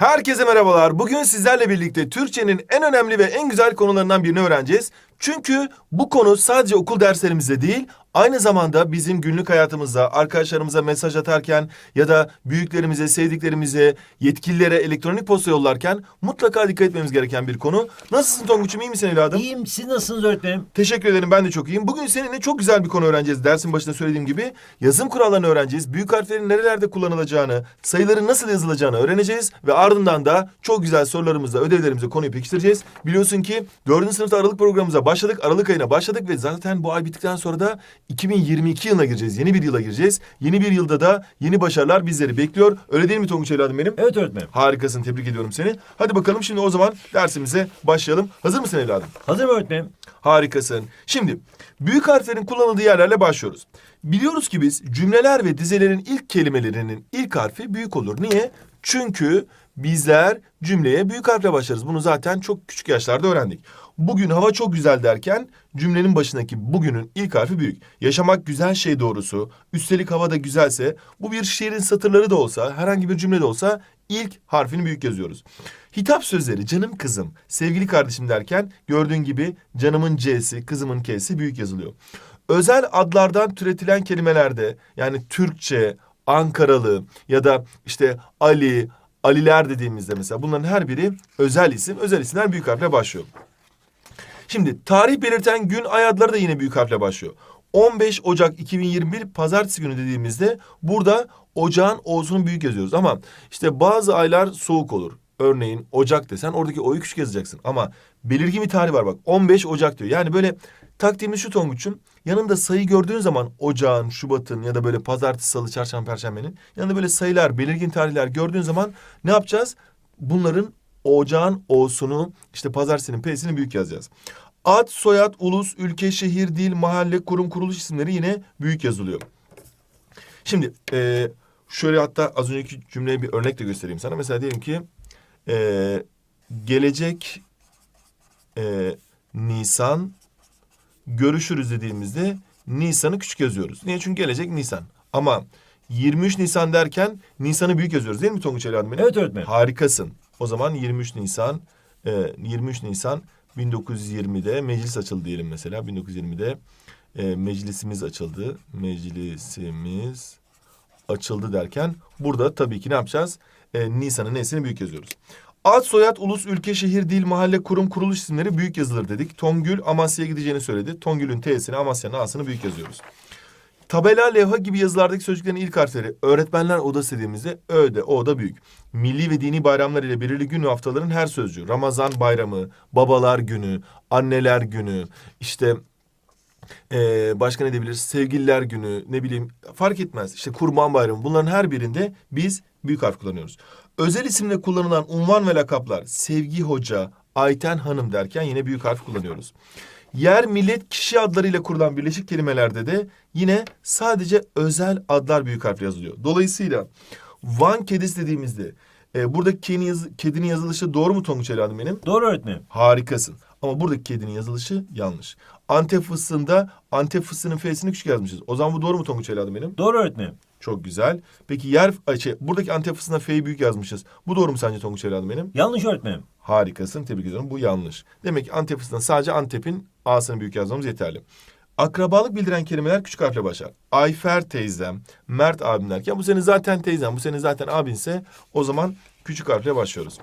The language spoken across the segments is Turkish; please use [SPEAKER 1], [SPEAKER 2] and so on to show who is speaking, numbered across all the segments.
[SPEAKER 1] Herkese merhabalar. Bugün sizlerle birlikte Türkçenin en önemli ve en güzel konularından birini öğreneceğiz. Çünkü bu konu sadece okul derslerimizde değil, aynı zamanda bizim günlük hayatımızda arkadaşlarımıza mesaj atarken ya da büyüklerimize, sevdiklerimize, yetkililere elektronik posta yollarken mutlaka dikkat etmemiz gereken bir konu. Nasılsın Tonguç'um, iyi misin evladım?
[SPEAKER 2] İyiyim. Siz nasılsınız öğretmenim?
[SPEAKER 1] Teşekkür ederim ben de çok iyiyim. Bugün seninle çok güzel bir konu öğreneceğiz. Dersin başında söylediğim gibi yazım kurallarını öğreneceğiz. Büyük harflerin nerelerde kullanılacağını, sayıların nasıl yazılacağını öğreneceğiz. Ve ardından da çok güzel sorularımızla, ödevlerimizle konuyu pekiştireceğiz. Biliyorsun ki 4. sınıfta Aralık programımıza başladık. Aralık ayına başladık ve zaten bu ay bittikten sonra da 2022 yılına gireceğiz. Yeni bir yıla gireceğiz. Yeni bir yılda da yeni başarılar bizleri bekliyor. Öyle değil mi Tonguç evladım benim?
[SPEAKER 2] Evet öğretmenim.
[SPEAKER 1] Harikasın, tebrik ediyorum seni. Hadi bakalım şimdi o zaman dersimize başlayalım. Hazır mısın evladım?
[SPEAKER 2] Hazır öğretmenim?
[SPEAKER 1] Harikasın. Şimdi büyük harflerin kullanıldığı yerlerle başlıyoruz. Biliyoruz ki biz cümleler ve dizelerin ilk kelimelerinin ilk harfi büyük olur. Niye? Çünkü bizler cümleye büyük harfle başlarız. Bunu zaten çok küçük yaşlarda öğrendik. Bugün hava çok güzel derken cümlenin başındaki bugünün ilk harfi büyük. Yaşamak güzel şey doğrusu. Üstelik hava da güzelse bu bir şiirin satırları da olsa herhangi bir cümle de olsa ilk harfini büyük yazıyoruz. Hitap sözleri canım kızım, sevgili kardeşim derken gördüğün gibi canımın C'si, kızımın K'si büyük yazılıyor. Özel adlardan türetilen kelimelerde yani Türkçe, Ankaralı ya da işte Ali, Aliler dediğimizde mesela bunların her biri özel isim. Özel isimler büyük harfle başlıyor. Şimdi tarih belirten gün ay adları da yine büyük harfle başlıyor. 15 Ocak 2021 pazartesi günü dediğimizde burada ocağın O'sunu büyük yazıyoruz. Ama işte bazı aylar soğuk olur. Örneğin Ocak desen oradaki O'yu küçük yazacaksın. Ama belirgin bir tarih var bak 15 Ocak diyor. Yani böyle taktiğimiz şu Tonguç'um. Yanında sayı gördüğün zaman Ocağın, Şubat'ın ya da böyle pazartesi, salı, çarşamba, perşembenin yanında böyle sayılar, belirgin tarihler gördüğün zaman ne yapacağız? Bunların ocağın O'sunu işte pazartesinin P'sini büyük yazacağız. Ad, soyad, ulus, ülke, şehir, dil, mahalle, kurum, kuruluş isimleri yine büyük yazılıyor. Şimdi e, şöyle hatta az önceki cümleye bir örnek de göstereyim sana. Mesela diyelim ki e, gelecek e, Nisan görüşürüz dediğimizde Nisan'ı küçük yazıyoruz. Niye? Çünkü gelecek Nisan. Ama 23 Nisan derken Nisan'ı büyük yazıyoruz değil mi Tonguç evladım benim?
[SPEAKER 2] Evet öğretmenim.
[SPEAKER 1] Harikasın. O zaman 23 Nisan e, 23 Nisan 1920'de meclis açıldı diyelim mesela. 1920'de e, meclisimiz açıldı. Meclisimiz açıldı derken burada tabii ki ne yapacağız? E, Nisan'ın nesini büyük yazıyoruz. Ad, soyad, ulus, ülke, şehir, dil, mahalle, kurum, kuruluş isimleri büyük yazılır dedik. Tongül Amasya'ya gideceğini söyledi. Tongül'ün T'sini, Amasya'nın A'sını büyük yazıyoruz. Tabela, levha gibi yazılardaki sözcüklerin ilk harfleri öğretmenler odası dediğimizde Ö de O da büyük. Milli ve dini bayramlar ile belirli gün ve haftaların her sözcüğü. Ramazan bayramı, babalar günü, anneler günü, işte ee, başka ne diyebiliriz? Sevgililer günü, ne bileyim fark etmez. İşte kurban bayramı bunların her birinde biz büyük harf kullanıyoruz. Özel isimle kullanılan unvan ve lakaplar Sevgi Hoca, Ayten Hanım derken yine büyük harf kullanıyoruz. Yer, millet, kişi adlarıyla kurulan birleşik kelimelerde de yine sadece özel adlar büyük harfle yazılıyor. Dolayısıyla Van kedisi dediğimizde e, buradaki kedinin, yaz- kedinin yazılışı doğru mu Tonguç evladım benim?
[SPEAKER 2] Doğru öğretmenim.
[SPEAKER 1] Harikasın. Ama buradaki kedinin yazılışı yanlış. Antep fıstığında Antep fıstığının F'sini küçük yazmışız. O zaman bu doğru mu Tonguç evladım benim?
[SPEAKER 2] Doğru öğretmenim.
[SPEAKER 1] Çok güzel. Peki yer, ay şey, buradaki Antep fıstığında F'yi büyük yazmışız. Bu doğru mu sence Tonguç evladım benim?
[SPEAKER 2] Yanlış öğretmenim.
[SPEAKER 1] Harikasın. Tebrik ediyorum. Bu yanlış. Demek ki Antep fıstığında sadece Antep'in A'sını büyük yazmamız yeterli. Akrabalık bildiren kelimeler küçük harfle başlar. Ayfer teyzem, Mert abim derken bu senin zaten teyzem, bu senin zaten abinse o zaman küçük harfle başlıyoruz.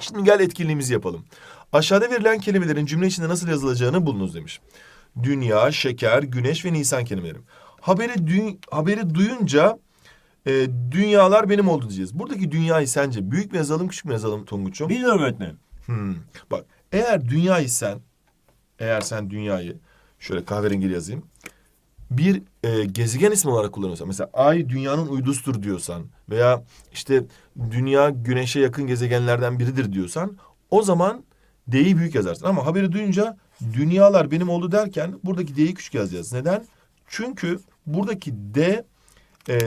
[SPEAKER 1] Şimdi gel etkinliğimizi yapalım. Aşağıda verilen kelimelerin cümle içinde nasıl yazılacağını bulunuz demiş. Dünya, şeker, güneş ve Nisan kelimeleri. Haberi dü- haberi duyunca e, dünyalar benim oldu diyeceğiz. Buradaki dünyayı sence büyük mü yazalım, küçük mü yazalım Tonguç'um?
[SPEAKER 2] Bilmiyorum öğretmenim.
[SPEAKER 1] Hmm. Bak eğer dünyayı sen, eğer sen dünyayı şöyle kahverengi yazayım. Bir e, gezegen ismi olarak kullanıyorsan mesela ay dünyanın uydusudur diyorsan veya işte dünya güneşe yakın gezegenlerden biridir diyorsan o zaman D'yi büyük yazarsın. Ama haberi duyunca dünyalar benim oldu derken buradaki D'yi küçük yazacağız. Neden? Çünkü buradaki D e,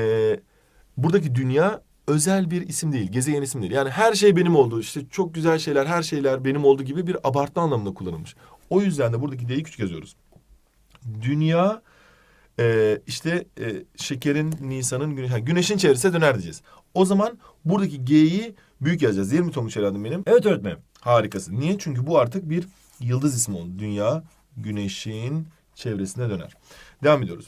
[SPEAKER 1] buradaki dünya özel bir isim değil, gezegen isim değil. Yani her şey benim oldu, işte çok güzel şeyler, her şeyler benim oldu gibi bir abartma anlamında kullanılmış. O yüzden de buradaki D'yi küçük yazıyoruz. Dünya e, işte e, şekerin, Nisan'ın, güne- ha, güneşin çevresine döner diyeceğiz. O zaman buradaki G'yi büyük yazacağız. Değil mi Tonguç evladım benim?
[SPEAKER 2] Evet öğretmenim.
[SPEAKER 1] Harikasın. Niye? Çünkü bu artık bir yıldız ismi oldu. Dünya güneşin çevresinde döner. Devam ediyoruz.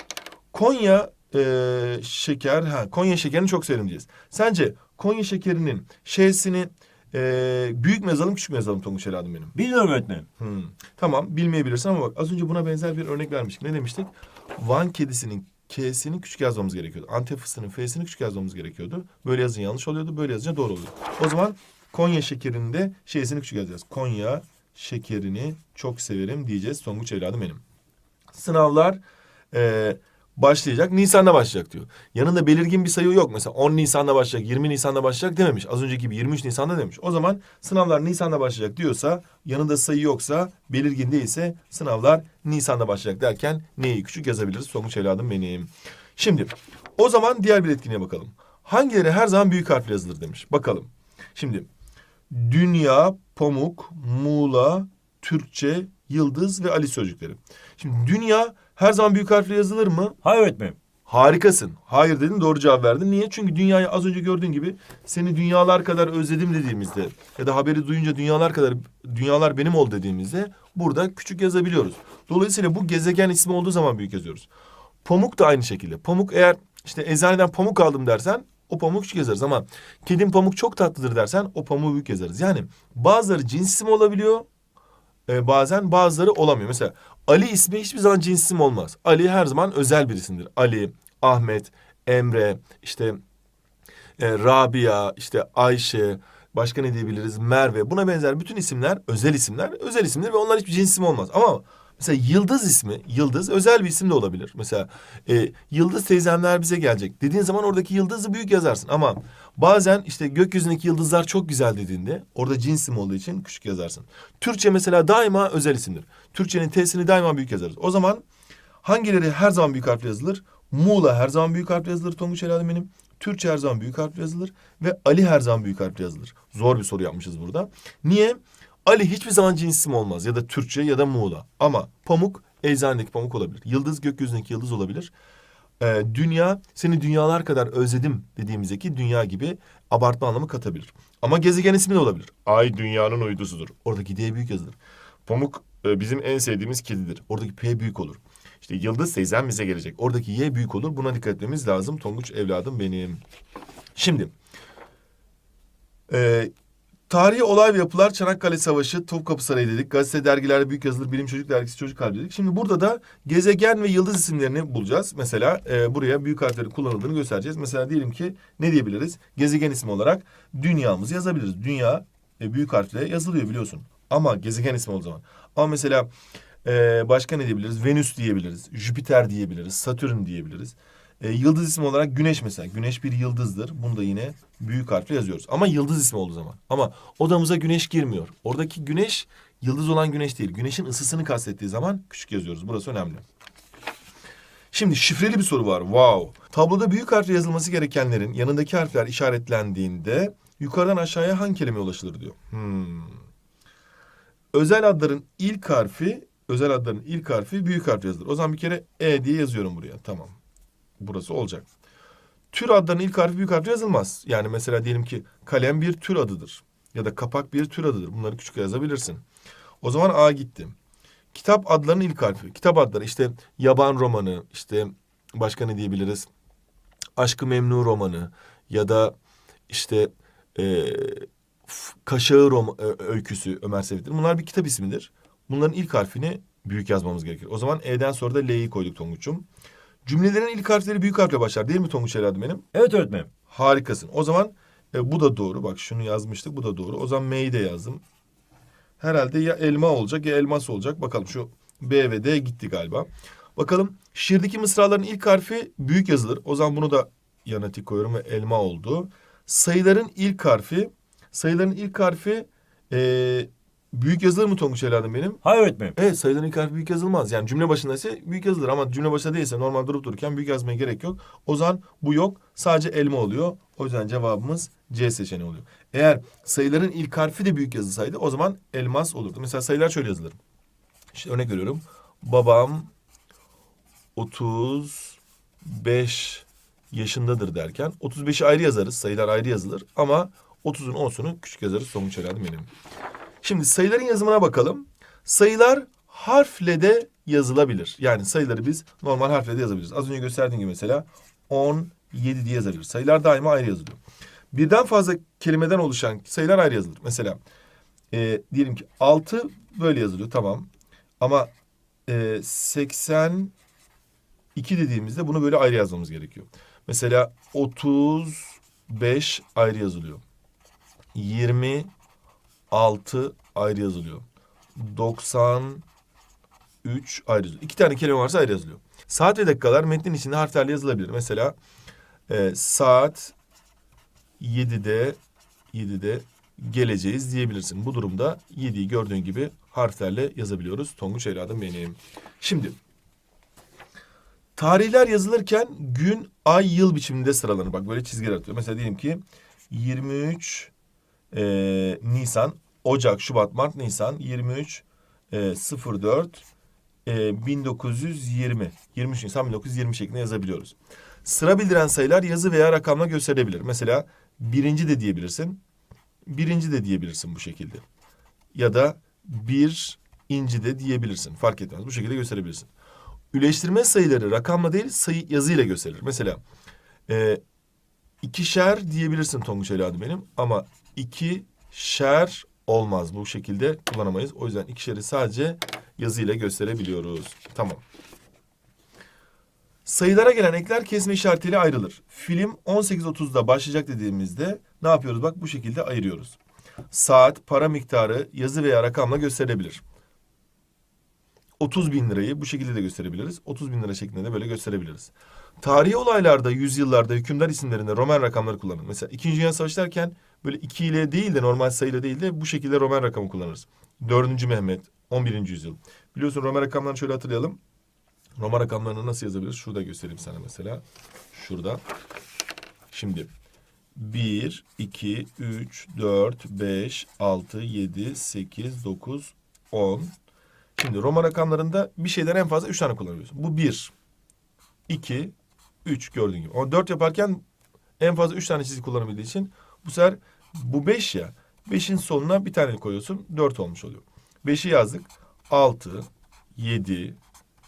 [SPEAKER 1] Konya e, şeker, ha Konya şekerini çok severim diyeceğiz. Sence Konya şekerinin şeysini e, büyük mü yazalım küçük mü yazalım Tonguç evladım benim?
[SPEAKER 2] Bilmiyorum öğretmenim.
[SPEAKER 1] Hmm. Tamam bilmeyebilirsin ama bak az önce buna benzer bir örnek vermiştik. Ne demiştik? Van kedisinin K'sini küçük yazmamız gerekiyordu. Antep fıstığının F'sini küçük yazmamız gerekiyordu. Böyle yazınca yanlış oluyordu. Böyle yazınca doğru oluyordu. O zaman Konya şekerinin de şeysini küçük yazacağız. Konya şekerini çok severim diyeceğiz. Tonguç evladım benim. Sınavlar eee, başlayacak. Nisan'da başlayacak diyor. Yanında belirgin bir sayı yok. Mesela 10 Nisan'da başlayacak, 20 Nisan'da başlayacak dememiş. Az önceki gibi 23 Nisan'da demiş. O zaman sınavlar Nisan'da başlayacak diyorsa, yanında sayı yoksa, belirgin değilse sınavlar Nisan'da başlayacak derken neyi küçük yazabiliriz? Sonuç evladım benim. Şimdi o zaman diğer bir etkinliğe bakalım. Hangileri her zaman büyük harfle yazılır demiş. Bakalım. Şimdi Dünya, Pamuk, Muğla, Türkçe, Yıldız ve Ali sözcükleri. Şimdi dünya her zaman büyük harfle yazılır mı?
[SPEAKER 2] Hayır öğretmenim.
[SPEAKER 1] Harikasın. Hayır dedin doğru cevap verdin. Niye? Çünkü dünyayı az önce gördüğün gibi seni dünyalar kadar özledim dediğimizde ya da haberi duyunca dünyalar kadar dünyalar benim ol dediğimizde burada küçük yazabiliyoruz. Dolayısıyla bu gezegen ismi olduğu zaman büyük yazıyoruz. Pamuk da aynı şekilde. Pamuk eğer işte eczaneden pamuk aldım dersen o pamuk küçük yazarız ama kedim pamuk çok tatlıdır dersen o pamuğu büyük yazarız. Yani bazıları cins isim olabiliyor e, bazen bazıları olamıyor. Mesela Ali ismi hiçbir zaman cins isim olmaz. Ali her zaman özel bir isimdir. Ali, Ahmet, Emre, işte e, Rabia, işte Ayşe, başka ne diyebiliriz? Merve. Buna benzer bütün isimler özel isimler. Özel isimdir ve onlar hiçbir cins isim olmaz. Ama mesela Yıldız ismi, Yıldız özel bir isim de olabilir. Mesela e, Yıldız teyzemler bize gelecek. Dediğin zaman oradaki yıldızı büyük yazarsın. Ama bazen işte gökyüzündeki yıldızlar çok güzel dediğinde orada cins isim olduğu için küçük yazarsın. Türkçe mesela daima özel isimdir. Türkçenin T'sini daima büyük yazarız. O zaman hangileri her zaman büyük harfle yazılır? Muğla her zaman büyük harfle yazılır Tonguç Helal benim. Türkçe her zaman büyük harfle yazılır ve Ali her zaman büyük harfle yazılır. Zor bir soru yapmışız burada. Niye? Ali hiçbir zaman cins isim olmaz ya da Türkçe ya da Muğla. Ama pamuk eczanedeki pamuk olabilir. Yıldız gökyüzündeki yıldız olabilir. Ee, dünya seni dünyalar kadar özledim dediğimizdeki dünya gibi abartma anlamı katabilir. Ama gezegen ismi de olabilir. Ay dünyanın uydusudur. Oradaki D büyük yazılır. Pamuk e, bizim en sevdiğimiz kedidir. Oradaki P büyük olur. İşte Yıldız teyzem bize gelecek. Oradaki Y büyük olur. Buna dikkat etmemiz lazım. Tonguç evladım benim. Şimdi e, tarihi olay ve yapılar Çanakkale Savaşı, Topkapı Sarayı dedik. Gazete, dergilerde büyük yazılır, bilim çocuk dergisi, çocuk kalbi dedik. Şimdi burada da gezegen ve yıldız isimlerini bulacağız. Mesela e, buraya büyük harflerin kullanıldığını göstereceğiz. Mesela diyelim ki ne diyebiliriz? Gezegen ismi olarak dünyamızı yazabiliriz. Dünya e, büyük harfle yazılıyor biliyorsun. Ama gezegen ismi olduğu zaman. Ama mesela e, başka ne diyebiliriz? Venüs diyebiliriz, Jüpiter diyebiliriz, Satürn diyebiliriz. E, yıldız ismi olarak güneş mesela. Güneş bir yıldızdır. Bunu da yine büyük harfle yazıyoruz. Ama yıldız ismi olduğu zaman. Ama odamıza güneş girmiyor. Oradaki güneş yıldız olan güneş değil. Güneşin ısısını kastettiği zaman küçük yazıyoruz. Burası önemli. Şimdi şifreli bir soru var. Wow. Tabloda büyük harfle yazılması gerekenlerin yanındaki harfler işaretlendiğinde yukarıdan aşağıya hangi kelimeye ulaşılır diyor. Hmm. Özel adların ilk harfi, özel adların ilk harfi büyük harf yazılır. O zaman bir kere E diye yazıyorum buraya. Tamam. Burası olacak. Tür adlarının ilk harfi büyük harfle yazılmaz. Yani mesela diyelim ki kalem bir tür adıdır. Ya da kapak bir tür adıdır. Bunları küçük yazabilirsin. O zaman A gitti. Kitap adlarının ilk harfi. Kitap adları işte yaban romanı, işte başka ne diyebiliriz? Aşkı Memnu romanı ya da işte e, Kaşağı rom ö- öyküsü Ömer Seyfettin. Bunlar bir kitap ismidir. Bunların ilk harfini büyük yazmamız gerekir. O zaman E'den sonra da L'yi koyduk Tonguç'um. Cümlelerin ilk harfleri büyük harfle başlar değil mi Tonguç evladım benim?
[SPEAKER 2] Evet öğretmenim.
[SPEAKER 1] Harikasın. O zaman e, bu da doğru. Bak şunu yazmıştık bu da doğru. O zaman M'yi de yazdım. Herhalde ya elma olacak ya elmas olacak. Bakalım şu B ve D gitti galiba. Bakalım şiirdeki mısraların ilk harfi büyük yazılır. O zaman bunu da yana tik koyuyorum ve elma oldu. Sayıların ilk harfi, sayıların ilk harfi e, büyük yazılır mı Tonguç evladım benim?
[SPEAKER 2] Hayır öğretmenim.
[SPEAKER 1] Evet sayıların ilk harfi büyük yazılmaz. Yani cümle başındaysa büyük yazılır ama cümle başında değilse normal durup dururken büyük yazmaya gerek yok. O zaman bu yok. Sadece elma oluyor. O yüzden cevabımız C seçeneği oluyor. Eğer sayıların ilk harfi de büyük yazılsaydı o zaman elmas olurdu. Mesela sayılar şöyle yazılır. İşte örnek veriyorum. Babam 35 yaşındadır derken 35'i ayrı yazarız. Sayılar ayrı yazılır ama 30'un 10'sunu küçük yazarız. Sonuç herhalde benim. Şimdi sayıların yazımına bakalım. Sayılar harfle de yazılabilir. Yani sayıları biz normal harfle de yazabiliriz. Az önce gösterdiğim gibi mesela 17 diye yazabiliriz. Sayılar daima ayrı yazılıyor. Birden fazla kelimeden oluşan sayılar ayrı yazılır. Mesela e, diyelim ki 6 böyle yazılıyor tamam. Ama e, 82 dediğimizde bunu böyle ayrı yazmamız gerekiyor. Mesela 35 ayrı yazılıyor. 26 ayrı yazılıyor. 93 ayrı yazılıyor. İki tane kelime varsa ayrı yazılıyor. Saat ve dakikalar metnin içinde harflerle yazılabilir. Mesela e, saat 7'de 7'de geleceğiz diyebilirsin. Bu durumda 7'yi gördüğün gibi harflerle yazabiliyoruz. Tonguç evladım benim. Şimdi tarihler yazılırken gün, ay, yıl biçiminde sıralanır. Bak böyle çizgiler atıyor. Mesela diyelim ki 23 e, Nisan, Ocak, Şubat, Mart, Nisan 23 e, 04 e, 1920 23 Nisan 1920 şeklinde yazabiliyoruz. Sıra bildiren sayılar yazı veya rakamla gösterilebilir. Mesela birinci de diyebilirsin. Birinci de diyebilirsin bu şekilde. Ya da bir inci de diyebilirsin. Fark etmez. Bu şekilde gösterebilirsin. Üleştirme sayıları rakamla değil sayı yazıyla gösterilir. Mesela e, ikişer diyebilirsin Tonguç Ali adı benim. Ama ikişer olmaz. Bu şekilde kullanamayız. O yüzden ikişeri sadece yazıyla gösterebiliyoruz. Tamam. Sayılara gelen ekler kesme işaretiyle ayrılır. Film 18.30'da başlayacak dediğimizde ne yapıyoruz? Bak bu şekilde ayırıyoruz. Saat, para miktarı yazı veya rakamla gösterilebilir. 30 bin lirayı bu şekilde de gösterebiliriz. 30 bin lira şeklinde de böyle gösterebiliriz. Tarihi olaylarda, yüzyıllarda hükümdar isimlerinde Roman rakamları kullanılır. Mesela İkinci Dünya Savaşı derken böyle 2 ile değil de normal sayıyla değil de bu şekilde Roman rakamı kullanırız. 4. Mehmet, 11. yüzyıl. Biliyorsun Roman rakamlarını şöyle hatırlayalım. Roma rakamlarını nasıl yazabiliriz? Şurada göstereyim sana mesela. Şurada. Şimdi 1, 2, 3, 4, 5, 6, 7, 8, 9, 10. Şimdi Roma rakamlarında bir şeyden en fazla 3 tane kullanıyorsun. Bu 1, 2, 3 gördüğün gibi. Ama 4 yaparken en fazla 3 tane çizgi kullanabildiği için bu sefer bu 5 ya. 5'in sonuna bir tane koyuyorsun. 4 olmuş oluyor. 5'i yazdık. 6, 7,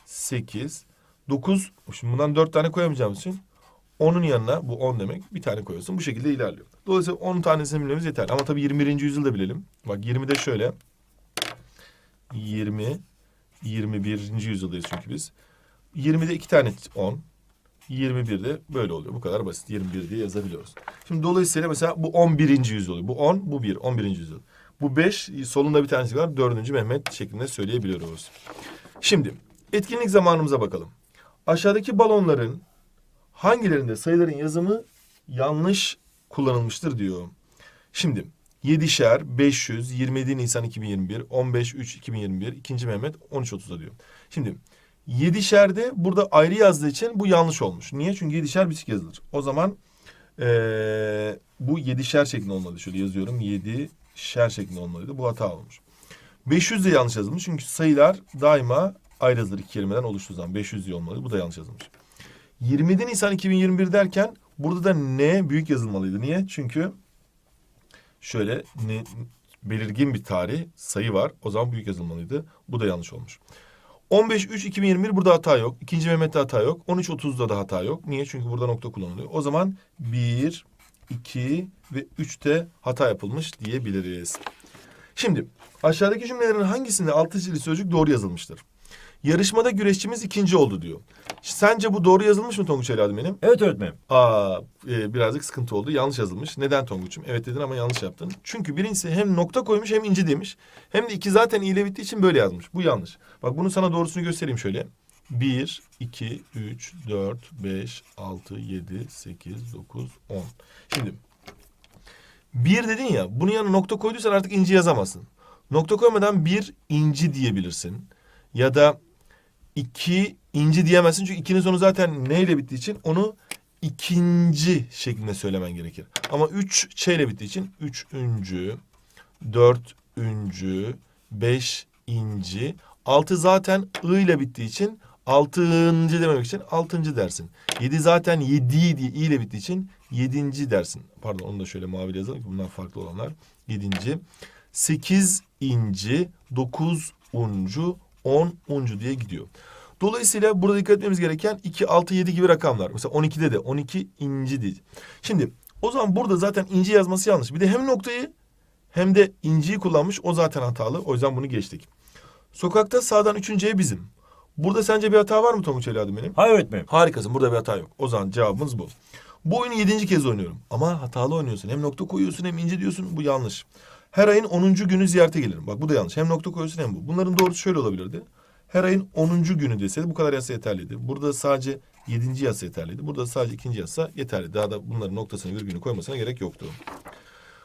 [SPEAKER 1] 8, 9. Şimdi bundan 4 tane koyamayacağımız için 10'un yanına bu 10 demek bir tane koyuyorsun. Bu şekilde ilerliyor. Dolayısıyla 10 tanesini bilmemiz yeter. Ama tabii 21. yüzyılda bilelim. Bak 20'de şöyle. 20, 21. yüzyıldayız çünkü biz. 20'de 2 tane 10. 21'de böyle oluyor. Bu kadar basit. 21 diye yazabiliyoruz. Şimdi dolayısıyla mesela bu 11. yüzyıl oluyor. Bu 10, bu 1. 11. yüzyıl. Bu 5, solunda bir tanesi var. 4. Mehmet şeklinde söyleyebiliyoruz. Şimdi etkinlik zamanımıza bakalım. Aşağıdaki balonların hangilerinde sayıların yazımı yanlış kullanılmıştır diyor. Şimdi 7'şer 500 27 Nisan 2021 15 3 2021 2. Mehmet 13.30'da diyor. Şimdi 7'şerde burada ayrı yazdığı için bu yanlış olmuş. Niye? Çünkü 7'şer bitik yazılır. O zaman ee, bu 7'şer şeklinde olmalı. Şöyle yazıyorum 7'şer şeklinde olmalıydı. Bu hata olmuş. 500 de yanlış yazılmış. Çünkü sayılar daima ayrı yazılır iki kelimeden oluştuğu zaman. 500 diye olmalıydı. Bu da yanlış yazılmış. 27 Nisan 2021 derken burada da ne büyük yazılmalıydı. Niye? Çünkü şöyle ne, belirgin bir tarih sayı var. O zaman büyük yazılmalıydı. Bu da yanlış olmuş. 15 3 2021 burada hata yok. İkinci Mehmet'te hata yok. 13 30'da da hata yok. Niye? Çünkü burada nokta kullanılıyor. O zaman 1 2 ve 3'te hata yapılmış diyebiliriz. Şimdi aşağıdaki cümlelerin hangisinde altı çizili sözcük doğru yazılmıştır? Yarışmada güreşçimiz ikinci oldu diyor. Sence bu doğru yazılmış mı Tonguç evladım benim?
[SPEAKER 2] Evet öğretmenim.
[SPEAKER 1] Aa, e, birazcık sıkıntı oldu. Yanlış yazılmış. Neden Tonguç'um? Evet dedin ama yanlış yaptın. Çünkü birincisi hem nokta koymuş hem inci demiş. Hem de iki zaten ile bittiği için böyle yazmış. Bu yanlış. Bak bunu sana doğrusunu göstereyim şöyle. 1, 2, 3, 4, 5, 6, 7, 8, 9, 10. Şimdi bir dedin ya bunun yanına nokta koyduysan artık inci yazamazsın. Nokta koymadan bir inci diyebilirsin. Ya da iki inci diyemezsin çünkü ikinin sonu zaten ne ile bittiği için onu ikinci şeklinde söylemen gerekir. Ama üç ç ile bittiği için üçüncü, dörtüncü, beş inci. Altı zaten ı ile bittiği için Altıncı dememek için altıncı dersin. Yedi zaten yedi diye i ile bittiği için yedinci dersin. Pardon onu da şöyle mavi yazalım ki bunlar farklı olanlar. Yedinci. Sekiz inci, dokuz uncu, on uncu diye gidiyor. Dolayısıyla burada dikkat etmemiz gereken 2, 6, 7 gibi rakamlar. Mesela 12'de de 12 inci değil. Şimdi o zaman burada zaten inci yazması yanlış. Bir de hem noktayı hem de inciyi kullanmış. O zaten hatalı. O yüzden bunu geçtik. Sokakta sağdan üçüncü ev bizim. Burada sence bir hata var mı Tonguç evladım benim?
[SPEAKER 2] Hayır öğretmenim.
[SPEAKER 1] Harikasın. Burada bir hata yok. O zaman cevabımız bu. Bu oyunu yedinci kez oynuyorum. Ama hatalı oynuyorsun. Hem nokta koyuyorsun hem ince diyorsun. Bu yanlış. Her ayın 10. günü ziyarete gelirim. Bak bu da yanlış. Hem nokta koyuyorsun hem bu. Bunların doğrusu şöyle olabilirdi. Her ayın 10. günü deseydi bu kadar yazsa yeterliydi. Burada sadece 7. yazsa yeterliydi. Burada sadece ikinci yazsa yeterli. Daha da bunların noktasını virgülünü koymasına gerek yoktu.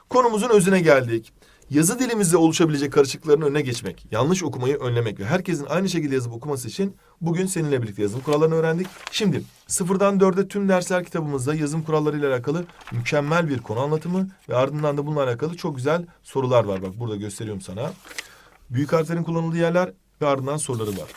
[SPEAKER 1] Konumuzun özüne geldik. Yazı dilimizde oluşabilecek karışıklıkların önüne geçmek, yanlış okumayı önlemek ve herkesin aynı şekilde yazıp okuması için bugün seninle birlikte yazım kurallarını öğrendik. Şimdi sıfırdan dörde tüm dersler kitabımızda yazım kuralları ile alakalı mükemmel bir konu anlatımı ve ardından da bununla alakalı çok güzel sorular var. Bak burada gösteriyorum sana. Büyük harflerin kullanıldığı yerler ve ardından soruları var.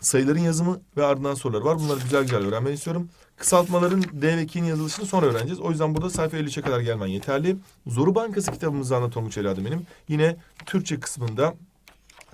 [SPEAKER 1] Sayıların yazımı ve ardından soruları var. Bunları güzel güzel öğrenmeni istiyorum. Kısaltmaların D ve K'nin yazılışını sonra öğreneceğiz. O yüzden burada sayfa 53'e kadar gelmen yeterli. Zoru Bankası kitabımızda anlatan Tonguç evladım benim. Yine Türkçe kısmında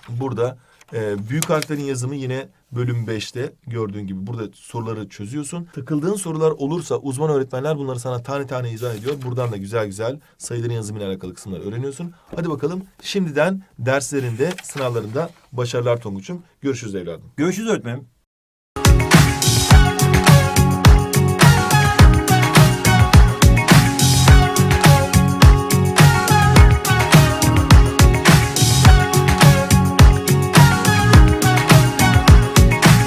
[SPEAKER 1] burada e, büyük harflerin yazımı yine bölüm 5'te gördüğün gibi burada soruları çözüyorsun. Takıldığın sorular olursa uzman öğretmenler bunları sana tane tane izah ediyor. Buradan da güzel güzel sayıların yazımıyla alakalı kısımları öğreniyorsun. Hadi bakalım şimdiden derslerinde, sınavlarında başarılar Tonguç'um. Görüşürüz evladım.
[SPEAKER 2] Görüşürüz öğretmenim.